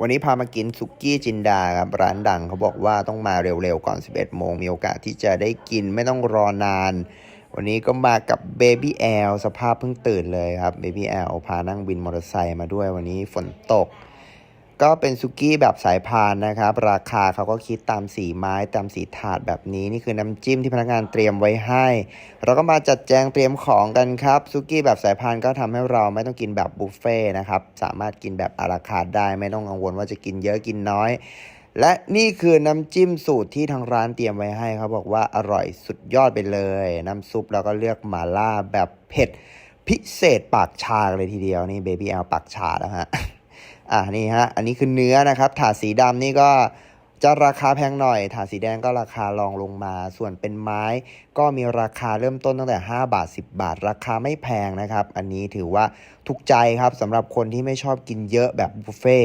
วันนี้พามากินสุกี้จินดาครับร้านดังเขาบอกว่าต้องมาเร็วๆก่อน 11 โมง มีโอกาสที่จะได้กินไม่ต้องรอนาน วันนี้ก็มากับเบบี้แอลสภาพเพิ่งตื่นเลยครับเบบี้แอลพานั่งวินมอเตอร์ไซค์มาด้วยวันนี้ฝนตก ก็เป็นซุกี้แบบสายพานนะครับ ราคาเขาก็คิดตามสีไม้ตามสีถาดแบบนี้นี่คือน้ำจิ้มที่พนักงานเตรียมไว้ให้ เราก็มาจัดแจงเตรียมของกันครับซุกี้แบบสายพานก็ทำให้เราไม่ต้องกินแบบบุฟเฟ่ต์นะครับสามารถกินแบบอาราคาได้ไม่ต้องกังวลว่าจะกินเยอะกินน้อย และนี่คือน้ำจิ้มสูตรที่ทางร้านเตรียมไว้ให้เขาบอกว่าอร่อยสุดยอดไปเลย น้ำซุปเราก็เลือกหมาล่าแบบเผ็ดพิเศษปากชาเลยทีเดียวนี่เบบี้แอลปากชานะฮะ อะนี่ฮะ อันนี้คือเนื้อนะครับ ถาดสีดำนี่ก็จะราคาแพงหน่อย ถาดสีแดงก็ราคารองลงมา ส่วนเป็นไม้ก็มีราคาเริ่มต้นตั้งแต่ 5 บาท 10 บาท ราคาไม่แพงนะครับ อันนี้ถือว่าทุกใจครับสำหรับคนที่ไม่ชอบกินเยอะแบบบุฟเฟ่